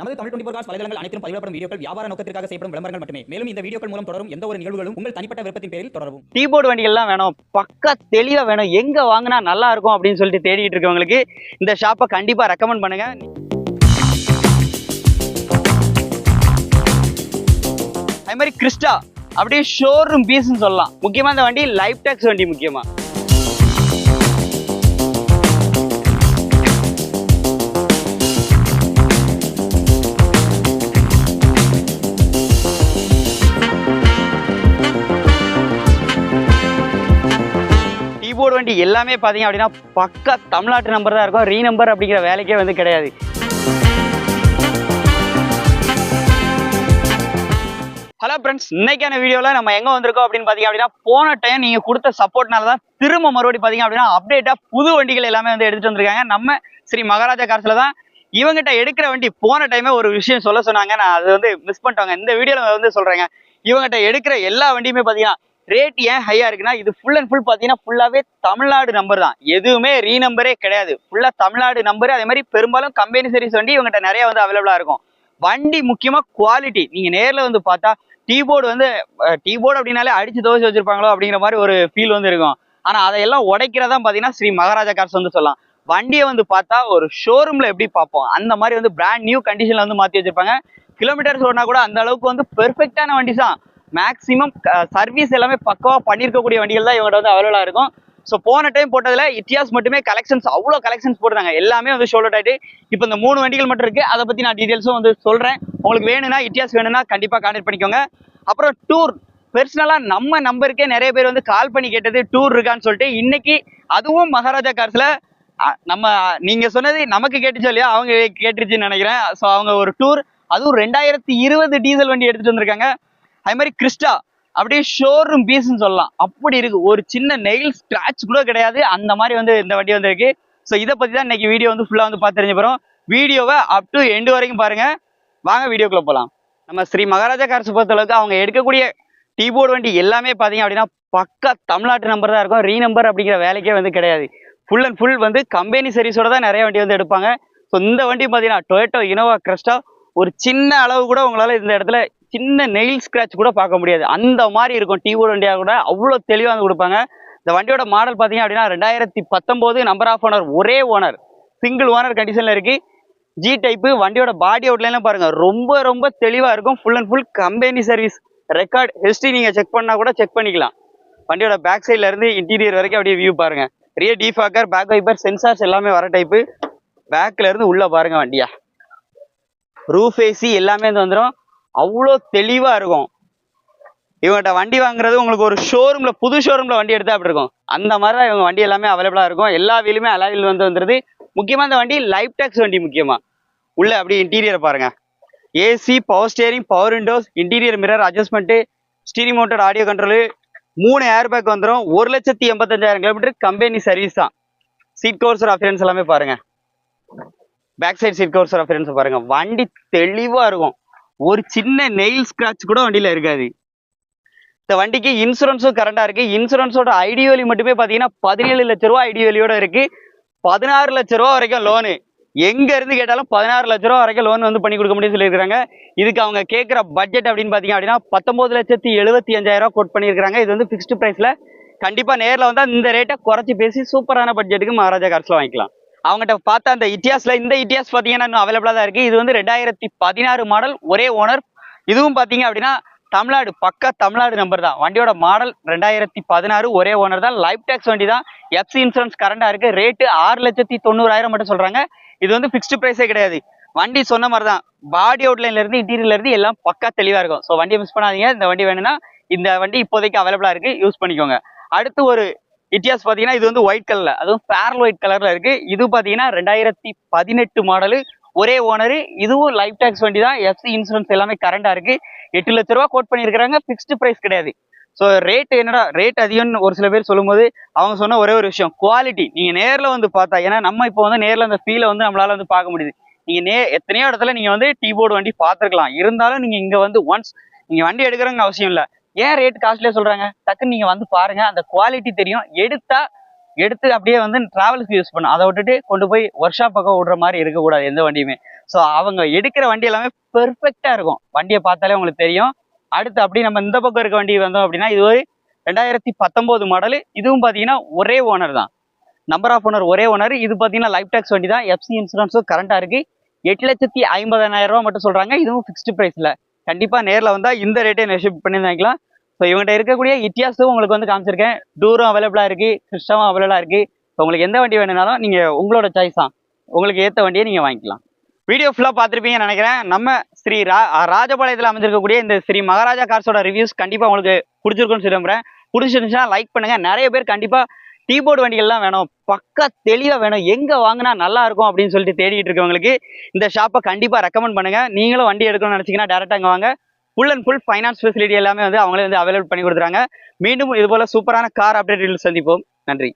நமது Tamil twenty cos வலைதளங்கள் அனைத்தும் பதிவிடப்படும் வீடியோக்கள் வியாபார நோக்கத்திற்காக செய்யப்படும் விளம்பரங்கள் மட்டுமே. மேலும் இந்த வீடியோக்கள் மூலம் தொடரும் எந்த ஒரு நிகழ்வுகளும் உங்கள் தனிப்பட்ட விருப்பத்தின் பேரில் தொடரவும். கீபோர்டு வண்டிகள்லாம் வேணும். பக்கா தெளிவாக வேணும். எங்கே வாங்கினா நல்லா இருக்கும் அப்படின்னு சொல்லிட்டு தேடிட்டு இருக்கவங்களுக்கு இந்த ஷாப்பை கண்டிப்பாக ரெக்கமெண்ட் பண்ணுங்க. அதே மாதிரி கிறிஸ்டா அப்படியே ஷோரூம் பீஸ்ன்னு சொல்லலாம். முக்கியமாக இந்த வண்டி லைஃப் டேக்ஸ் வண்டி முக்கியமாக வண்டி எல்லாமே பார்த்தீங்க அப்படின்னா பக்கா தமிழ்நாட்டு நம்பர் தான் இருக்கும். ரீ நம்பர் அப்படிங்கிற வேலைக்கே வந்து கிடையாது. ஹலோ ஃப்ரெண்ட்ஸ் இன்னைக்கான வீடியோவில் நம்ம எங்கே வந்திருக்கோம் அப்படின்னு பார்த்தீங்க அப்படின்னா போன டைம் நீங்கள் கொடுத்த சப்போர்ட்னால தான் திரும்ப மறுபடி பார்த்தீங்க அப்படின்னா அப்டேட்டாக புது வண்டிகள் எல்லாமே வந்து எடுத்துட்டு வந்திருக்காங்க. நம்ம ஸ்ரீ மகாராஜா கார்ஸில் தான் இவங்ககிட்ட எடுக்கிற வண்டி போன டைமே ஒரு விஷயம் சொல்ல சொன்னாங்க. நான் அது வந்து மிஸ் பண்ணிட்டாங்க. இந்த வீடியோவில் வந்து சொல்கிறேங்க இவங்ககிட்ட எடுக்கிற எல்லா வண்டியுமே பார்த்தீங்கன்னா ரேட் ஏன் ஹையா இருக்குன்னா இது ஃபுல் அண்ட் ஃபுல் பார்த்தீங்கன்னா ஃபுல்லாகவே தமிழ்நாடு நம்பர் தான். எதுவுமே ரீ நம்பரே கிடையாது. ஃபுல்லாக தமிழ்நாடு நம்பர் அதே மாதிரி பெரும்பாலும் கம்பெனி சர்வீஸ் வண்டி இவங்ககிட்ட நிறைய வந்து அவைலபிளாக இருக்கும். வண்டி முக்கியமாக குவாலிட்டி நீங்கள் நேரில் வந்து பார்த்தா டீபோர்டு வந்து டீபோர்டு அப்படின்னாலே அடிச்சு துவச்சி வச்சிருப்பாங்களோ அப்படிங்கிற மாதிரி ஒரு ஃபீல் வந்து இருக்கும். ஆனால் அதையெல்லாம் உடைக்கிறதா பார்த்தீங்கன்னா ஸ்ரீ மகாராஜா கார்ஸ் வந்து சொல்லலாம். வண்டியை வந்து பார்த்தா ஒரு ஷோரூம்ல எப்படி பார்ப்போம்? அந்த மாதிரி வந்து பிராண்ட் நியூ கண்டிஷன்ல வந்து மாற்றி வச்சிருப்பாங்க. கிலோமீட்டர்ஸ் ஓடினா கூட அந்த அளவுக்கு வந்து பெர்ஃபெக்டான வண்டி தான். மேக்ஸிமம் சர்வீஸ் எல்லாமே பக்கவாக பண்ணியிருக்கக்கூடிய வண்டிகள் தான் இவங்கள்ட்ட வந்து அவைலபிளாக இருக்கும். ஸோ போன டைம் போட்டதில் இட்டியாஸ் மட்டுமே கலெக்ஷன்ஸ் அவ்வளோ கலெக்ஷன்ஸ் போட்டுருந்தாங்க. எல்லாமே வந்து ஷோல்டர் ஆகிட்டு இப்போ இந்த மூணு வண்டிகள் மட்டும் இருக்குது அதை பற்றி நான் டீட்டெயில்ஸும் வந்து சொல்கிறேன் உங்களுக்கு வேணும்னா இட்டியாஸ் வேணும்னா கண்டிப்பாக கான்டெக்ட் பண்ணிக்கோங்க. அப்புறம் டூர் பெர்சனலாக நம்ம நம்பருக்கே நிறைய பேர் வந்து கால் பண்ணி கேட்டது டூர் இருக்கான்னு சொல்லிட்டு இன்னைக்கு அதுவும் மகாராஜா கார்ஸில் நம்ம நீங்கள் சொன்னது நமக்கு கேட்டுச்சோ இல்லையா அவங்க கேட்டுருச்சுன்னு நினைக்கிறேன். ஸோ அவங்க ஒரு டூர் அதுவும் ரெண்டாயிரத்தி இருபது டீசல் வண்டி எடுத்துகிட்டு வந்திருக்காங்க. அதே மாதிரி கிறிஸ்டா அப்படியே ஷோரூம் பீஸ்னு சொல்லலாம். அப்படி இருக்கு. ஒரு சின்ன நெயில் ஸ்க்ராட்ச் கூட கிடையாது. அந்த மாதிரி வந்து இந்த வண்டி வந்துருக்கு. ஸோ இதை பற்றி தான் இன்னைக்கு வீடியோ வந்து ஃபுல்லாக வந்து பார்த்து தெரிஞ்சு வீடியோவை அப் டு எண்டு வரைக்கும் பாருங்க. வாங்க வீடியோக்குள்ளே போகலாம் நம்ம ஸ்ரீ மகாராஜா கார்ஸ் பொறுத்தளவுக்கு அவங்க எடுக்கக்கூடிய டீபோர்டு வண்டி எல்லாமே பார்த்தீங்க அப்படின்னா பக்கா தமிழ்நாட்டு நம்பர் தான் இருக்கும். ரீ நம்பர் அப்படிங்கிற வேலைக்கே வந்து கிடையாது. ஃபுல் அண்ட் ஃபுல் வந்து கம்பெனி சர்வீஸோட தான் நிறைய வண்டி வந்து எடுப்பாங்க. ஸோ இந்த வண்டி பார்த்தீங்கன்னா டொயேட்டோ இனோவா கிரஸ்டா ஒரு சின்ன அளவு கூட உங்களால் இந்த இடத்துல சின்ன நெயில் ஸ்க்ராட்ச் கூட பார்க்க முடியாது. அந்த மாதிரி இருக்கும் டீபோர்டு வண்டியாக கூட. அவ்வளோ தெளிவாக வந்து கொடுப்பாங்க. இந்த வண்டியோட மாடல் பார்த்தீங்க அப்படின்னா ரெண்டாயிரத்தி பத்தொம்போது நம்பர் ஆஃப் ஓனர் ஒரே ஓனர் சிங்கிள் ஓனர் கண்டிஷனில் இருக்குது ஜி டைப்பு வண்டியோட பாடி அவுட்லைன்லாம் பாருங்கள் ரொம்ப ரொம்ப தெளிவாக இருக்கும். Full and full company service record history நீங்கள் செக் பண்ணால் கூட செக் பண்ணிக்கலாம். வண்டியோட பேக் சைடில் இருந்து இன்டீரியர் வரைக்கும் அப்படியே வியூ பாருங்கள் rear defogger back wiper sensors எல்லாமே வர டைப்பு பேக்கில் இருந்து உள்ளே பாருங்கள் வண்டியா. ரூஃப் ஏசி எல்லாமே வந்து வந்துடும் அவ்வளோ தெளிவாக இருக்கும். இவங்கள்ட்ட வண்டி வாங்குறது உங்களுக்கு ஒரு ஷோரூமில் புது ஷோரூமில் வண்டி எடுத்தால் அப்படி இருக்கும்? அந்த மாதிரி தான் இவங்க வண்டி எல்லாமே அவைலபிளாக இருக்கும். எல்லா வீலுமே அலாவில் வந்து வந்துடுது முக்கியமாக இந்த வண்டி லைஃப் டேக்ஸ் வண்டி முக்கியமாக உள்ள அப்படி இன்டீரியர் பாருங்கள் AC power steering power windows interior mirror adjustment steering mounted audio control மூணு ஏர் பேக் வந்துடும் ஒரு லட்சத்தி எண்பத்தஞ்சாயிரம் கிலோமீட்டர் கம்பெனி சர்வீஸ் தான். சீட் கவர்ஸ் அஃபியரன்ஸ் எல்லாமே பாருங்கள் back side seat covers appearance பாருங்கள் வண்டி தெளிவாக இருக்கும். ஒரு சின்ன நெயில் ஸ்க்ராட்ச் கூட வண்டியில் இருக்காது. இந்த வண்டிக்கு இன்சூரன்ஸும் கரண்டாக இருக்குது இன்சூரன்ஸோட ஐடியோலி மட்டுமே பார்த்தீங்கன்னா பதினேழு லட்ச ரூபா ஐடியோலியோட இருக்குது பதினாறு லட்ச ரூபா வரைக்கும் லோனு எங்கேருந்து கேட்டாலும் பதினாறு லட்ச ரூபா வரைக்கும் லோன் வந்து பண்ணி கொடுக்க முடியும்னு சொல்லியிருக்காங்க இதுக்கு அவங்க கேட்குற பட்ஜெட் அப்படின்னு பார்த்தீங்க அப்படின்னா பத்தொம்பது லட்சத்தி எழுபத்தி அஞ்சாயிரம் ரூபா கோட் பண்ணியிருக்காங்க இது வந்து ஃபிக்ஸ்டு ப்ரைஸில் கண்டிப்பாக நேரில் வந்தால் இந்த ரேட்டை குறைச்சி பேசி சூப்பரான பட்ஜெட்டுக்கு மகாராஜா கார்ஸில் வாங்கிக்கலாம். அவங்ககிட்ட பார்த்த அந்த இட்டியாஸ்ல இந்த இட்டியாஸ் பார்த்தீங்கன்னா இன்னும் அவைலபிளாக தான் இருக்கு. இது வந்து ரெண்டாயிரத்தி பதினாறு மாடல் ஒரே ஓனர் இதுவும் பார்த்தீங்க அப்படின்னா தமிழ்நாடு பக்கா தமிழ்நாடு நம்பர் தான். வண்டியோட மாடல் ரெண்டாயிரத்தி பதினாறு ஒரே ஓனர் தான். லைஃப் டேக்ஸ் வண்டி தான். எஃப்சி இன்சூரன்ஸ் கரண்டாக இருக்கு. ரேட்டு ஆறு லட்சத்தி தொண்ணூறாயிரம் மட்டும் சொல்றாங்க. இது வந்து ஃபிக்ஸ்டு ப்ரைஸே கிடையாது. வண்டி சொன்ன மாதிரி தான். பாடி அவுட்லைன்லேருந்து இன்டீரியர்லேருந்து எல்லாம் பக்கா தெளிவாக இருக்கும். ஸோ வண்டியை மிஸ் பண்ணாதீங்க. இந்த வண்டி வேணும்னா இந்த வண்டி இப்போதைக்கு அவைலபிளாக இருக்குது யூஸ் பண்ணிக்கோங்க. அடுத்து ஒரு இட்டியாஸ் பார்த்தீங்கன்னா இது வந்து ஒயிட் கலர்ல அதுவும் பேரல் ஒயிட் கலர்ல இருக்கு. இது பார்த்தீங்கன்னா ரெண்டாயிரத்தி பதினெட்டு மாடலு ஒரே ஓனரு இதுவும் லைஃப் டேக்ஸ் வண்டி தான் எஃப்சி இன்சூரன்ஸ் எல்லாமே கரண்டா இருக்கு. எட்டு லட்ச ரூபா கோட் பண்ணியிருக்கிறாங்க ஃபிக்ஸ்டு ப்ரைஸ் கிடையாது. ஸோ ரேட் என்னடா? ரேட் அதிகம்னு ஒரு சில பேர் சொல்லும்போது அவங்க சொன்ன ஒரே ஒரு விஷயம். குவாலிட்டி நீங்கள் நேரில் வந்து பார்த்தா ஏன்னா நம்ம இப்போ வந்து நேரில் அந்த ஃபீலை வந்து நம்மளால் வந்து பார்க்க முடியுது. நீங்கள் நே எத்தனையோ இடத்துல நீங்கள் வந்து டீ போர்டு வண்டி பார்த்துருக்கலாம். இருந்தாலும் நீங்கள் இங்கே வந்து ஒன்ஸ் நீங்கள் வண்டி எடுக்கிறவங்க அவசியம் இல்லை. ஏன் ரேட் காஸ்ட்லியாக சொல்கிறாங்க டக்குன்னு நீங்கள் வந்து பாருங்கள் அந்த குவாலிட்டி தெரியும். எடுத்தால் எடுத்து அப்படியே வந்து டிராவல்ஸ்க்கு யூஸ் பண்ணும் அதை விட்டுட்டு கொண்டு போய் ஒர்க் ஷாப் பக்கம் விடுற மாதிரி இருக்கக்கூடாது எந்த வண்டியுமே. ஸோ அவங்க எடுக்கிற வண்டி எல்லாமே பெர்ஃபெக்டாக இருக்கும். வண்டியை பார்த்தாலே உங்களுக்கு தெரியும். அடுத்து அப்படி நம்ம இந்த பக்கம் இருக்க வண்டி வந்தோம் அப்படின்னா இது ஒரு ரெண்டாயிரத்தி பத்தொம்போது மாடல் இதுவும் பார்த்தீங்கன்னா ஒரே ஓனர் தான். நம்பர் ஆஃப் ஓனர் ஒரே ஓனர் இது பார்த்தீங்கன்னா லைஃப் டேக்ஸ் வண்டி தான். எஃப்சி இன்சூரன்ஸும் கரண்ட்டாக இருக்குது எட்டு லட்சத்தி ஐம்பதாயிரம் ரூபா மட்டும் சொல்கிறாங்க இதுவும் ஃபிக்ஸ்டு ப்ரைஸில் கண்டிப்பாக நேரில் வந்தால் இந்த ரேட்டே நெஷிப் பண்ணி வாங்கிக்கலாம் ஸோ இவங்ககிட்ட இருக்கக்கூடிய இட்டியாஸும் உங்களுக்கு வந்து காமிச்சிருக்கேன். டூரும் அவைலபிளாக இருக்குது கிறிஸ்டாவும் அவைலபிளாக இருக்குது ஸோ உங்களுக்கு எந்த வண்டி வேணும்னாலும் நீங்கள் உங்களோட சாய்ஸ் தான். உங்களுக்கு ஏற்ற வண்டியை நீங்கள் வாங்கிக்கலாம். வீடியோ ஃபுல்லாக பார்த்துருப்பீங்கன்னு நினைக்கிறேன். நம்ம ஸ்ரீ ரா ராஜபாளையத்தில் அமைஞ்சிருக்கக்கூடிய இந்த ஸ்ரீ மகாராஜா கார்ஸோட ரிவ்யூஸ் கண்டிப்பாக உங்களுக்கு பிடிச்சிருக்குன்னு சொல்லி நம்புறேன். பிடிச்சிருந்துச்சுன்னா லைக் பண்ணுங்கள் நிறைய பேர் கண்டிப்பாக டீ போர்டு வண்டிகள்லாம் வேணும். பக்கா தெளிவாக வேணும். எங்கே வாங்கினா நல்லா இருக்கும் அப்படின்னு சொல்லிட்டு தேடிட்டு இருக்கவங்களுக்கு இந்த ஷாப்பை கண்டிப்பாக ரெக்கமெண்ட் பண்ணுங்க. நீங்களும் வண்டி எடுக்கணும்னு நினச்சிங்கன்னா டேரெக்டாக அங்கே வாங்க. Full and full finance facility எல்லாமே வந்து அவங்களே வந்து அவைலபிள் பண்ணி கொடுத்துறாங்க மீண்டும் இது போல சூப்பரான கார் அப்டேட் சந்திப்போம். நன்றி.